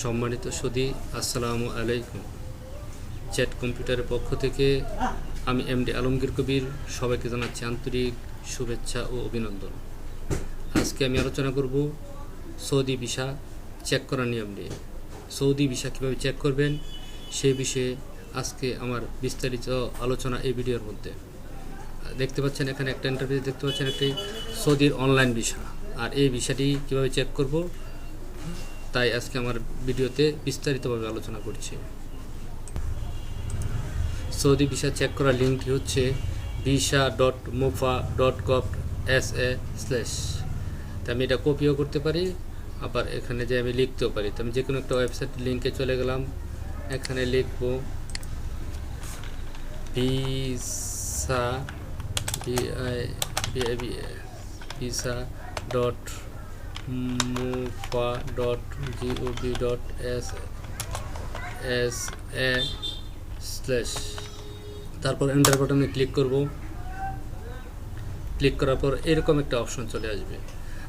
সম্মানিত সুদী আসসালামু আলাইকুম। চ্যাট কম্পিউটারের পক্ষ থেকে আমি এমডি আলমগীর কবির, সবাইকে জানাচ্ছি আন্তরিক শুভেচ্ছা ও অভিনন্দন। আজকে আমি আলোচনা করব সৌদি ভিসা চেক করার নিয়ম নিয়ে। সৌদি ভিসা কীভাবে চেক করবেন সেই বিষয়ে আজকে আমার বিস্তারিত আলোচনা এই ভিডিওর মধ্যে। দেখতে পাচ্ছেন এখানে একটা ইন্টারভিউ দেখতে পাচ্ছেন একটি সৌদির অনলাইন ভিসা। আর এই ভিসাটি কীভাবে চেক করব তাই আজকে আমার ভিডিওতে বিস্তারিতভাবে আলোচনা করছি। সৌদি ভিসা চেক করার লিঙ্কটি হচ্ছে visa dot mofa dot gov S A slash তা আমি এটা কপিও করতে পারি, আবার এখানে যে আমি লিখতেও পারি। তো আমি যে কোনো একটা ওয়েবসাইট লিঙ্কে চলে গেলাম, এখানে লিখব visa V I visa dot mofa dot G O V dot S S A slash তারপর এন্টার বাটনে ক্লিক করব। ক্লিক করার পর এরকম একটা অপশন চলে আসবে।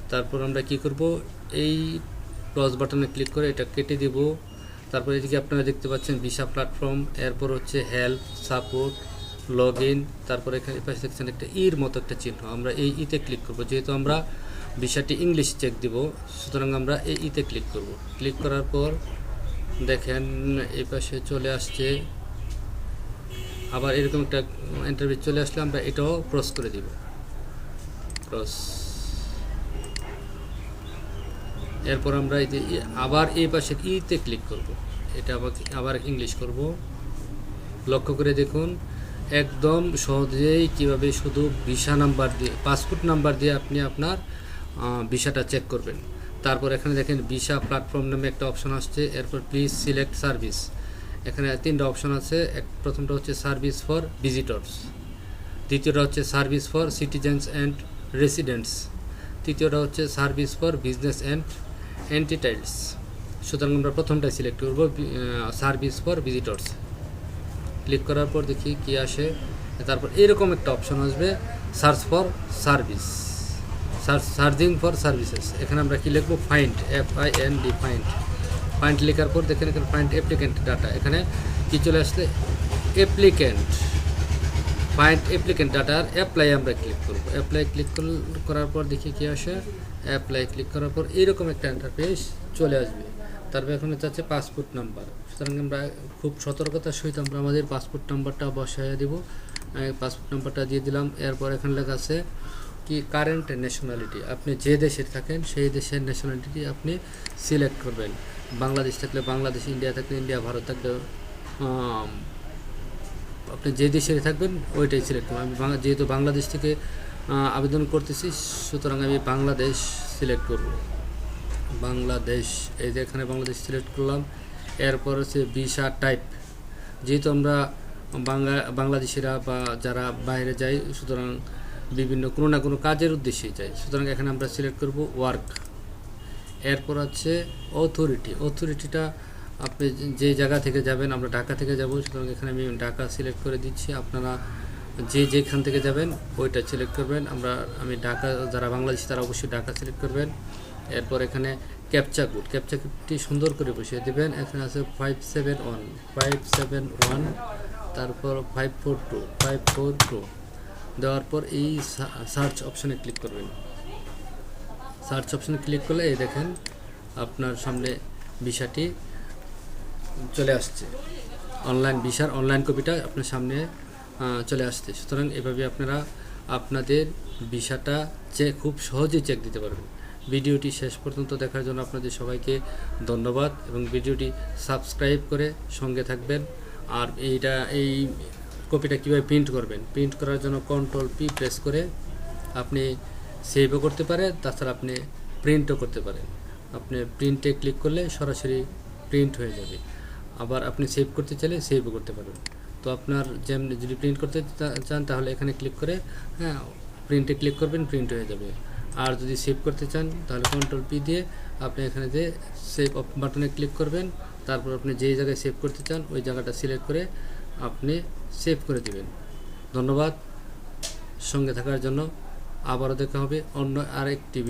তারপর আমরা কি করব? এই ক্রস বাটনে ক্লিক করে এটা কেটে দেব। তারপর এদিকে আপনারা দেখতে পাচ্ছেন ভিসা প্ল্যাটফর্ম এরপর হচ্ছে হেল্প সাপোর্ট লগ ইন তারপরে এখানে পাশে দেখছেন একটা ইর মতো একটা চিহ্ন। আমরা এই ইতে ক্লিক করব। যেহেতু আমরা বিষয়টি ইংলিশ চেক দিব, সুতরাং আমরা এই ইতে ক্লিক করব। ক্লিক করার পর দেখেন এই পাশে চলে আসছে। আবার এরকম একটা ইন্টারভিউ চলে আসলে আমরা এটাও ক্রস করে দিব। ক্রস এরপর আমরা এই যে আবার এই পাশে ইতে ক্লিক করব। এটা আবার আবার ইংলিশ করব। লক্ষ্য করে দেখুন একদম সহজেই কীভাবে শুধু ভিসা নাম্বার দিয়ে, পাসপোর্ট নাম্বার দিয়ে আপনি আপনার ভিসাটা চেক করবেন। তারপর এখানে দেখেন ভিসা প্ল্যাটফর্ম নামে একটা অপশন আসছে, এরপর প্লিজ সিলেক্ট সার্ভিস এখানে তিনটা অপশন আছে, এক, প্রথমটা হচ্ছে সার্ভিস ফর ভিজিটর্স দ্বিতীয়টা হচ্ছে service for citizens and residents তৃতীয়টা হচ্ছে service for business and entities সুতরাং আমরা প্রথমটাই সিলেক্ট করব সার্ভিস ফর ভিজিটর্স ক্লিক করার পর দেখি কি আসে। তারপর এরকম একটা অপশন আসবে search for service search searching for services এখানে আমরা কি লিখব? Find F I N D find find লেখার পর দেখেন এখানে ফাইন্ড অ্যাপ্লিকেন্ট ডাটা এখানে কি চলে আসলে? অ্যাপ্লিকেন্ট ফাইন্ড অ্যাপ্লিকেন্ট ডাটার অ্যাপ্লাই আমরা ক্লিক করব। অ্যাপ্লাই ক্লিক করার পর দেখি কি আসে? অ্যাপ্লাই ক্লিক করার পর এইরকম একটা ইন্টারফেস চলে আসবে। তারপর এখানে চাচ্ছে পাসপোর্ট নাম্বার সুতরাং আমরা খুব সতর্কতার সহিত আমরা আমাদের পাসপোর্ট নাম্বারটা বসাইয়া দিব। পাসপোর্ট নাম্বারটা দিয়ে দিলাম। এরপর এখানে লেখা আছে কি কারেন্ট ন্যাশনালিটি আপনি যে দেশে থাকেন, সেই দেশের ন্যাশনালিটি আপনি সিলেক্ট করবেন। বাংলাদেশ থাকলে বাংলাদেশ, ইন্ডিয়া থাকলে ইন্ডিয়া, ভারত থাকলে আপনি যে দেশে থাকবেন, ওইটাই সিলেক্ট করবেন। আমি যেহেতু বাংলাদেশ থেকে আবেদন করতেছি, সুতরাং আমি বাংলাদেশ সিলেক্ট করব। বাংলাদেশ, এই যে এখানে বাংলাদেশ সিলেক্ট করলাম। এরপর হচ্ছে ভিসা টাইপ। যেহেতু আমরা বাংলা, বাংলাদেশিরা বা যারা বাইরে যাই, সুতরাং বিভিন্ন কোনো না কোনো কাজের উদ্দেশ্যেই যাই, সুতরাং এখানে আমরা সিলেক্ট করব ওয়ার্ক। এরপর আছে অথরিটি। অথরিটিটা আপনি যে জায়গা থেকে যাবেন, আমরা ঢাকা থেকে যাব, সুতরাং এখানে আমি ঢাকা সিলেক্ট করে দিচ্ছি। আপনারা যে যেখান থেকে যাবেন, ওইটা সিলেক্ট করবেন। আমরা, আমি ঢাকা, যারা বাংলাদেশি, তারা অবশ্যই ঢাকা সিলেক্ট করবেন। এরপর এখানে ক্যাপচা কোড ক্যাপচা কোডটি সুন্দর করে বসিয়ে দেবেন। এখানে আছে five seven one five seven one তারপর five four two five four two দেওয়ার পর এই সার্চ অপশানে ক্লিক করবেন। সার্চ অপশানে ক্লিক করলে এই দেখেন আপনার সামনে ভিসাটি চলে আসছে। অনলাইন ভিসার অনলাইন কপিটা আপনার সামনে চলে আসছে। সুতরাং এভাবে আপনারা আপনাদের ভিসাটা চেক খুব সহজেই চেক দিতে পারবেন। ভিডিওটি শেষ পর্যন্ত দেখার জন্য আপনাদের সবাইকে ধন্যবাদ এবং ভিডিওটি সাবস্ক্রাইব করে সঙ্গে থাকবেন। আর এইটা, এই কপিটা কীভাবে প্রিন্ট করবেন? প্রিন্ট করার জন্য কন্ট্রোল পি প্রেস করে আপনি সেভও করতে পারেন, তাছাড়া আপনি প্রিন্টও করতে পারেন। আপনি প্রিন্টে ক্লিক করলে সরাসরি প্রিন্ট হয়ে যাবে। আবার আপনি সেভ করতে চাইলে সেভও করতে পারবেন। তো আপনার যেমনি যদি প্রিন্ট করতে চান তাহলে এখানে ক্লিক করে হ্যাঁ প্রিন্টে ক্লিক করবেন প্রিন্ট হয়ে যাবে। আর যদি সেভ করতে চান, তাহলে কন্ট্রোল পি দিয়ে আপনি এখানে যে সেভ বাটনে ক্লিক করবেন, তারপর আপনি যেই জায়গায় সেভ করতে চান, ওই জায়গাটা সিলেক্ট করে আপনি সেভ করে দেবেন। ধন্যবাদ। সঙ্গে থাকার জন্য আবারও দেখা হবে অন্য আরেকটি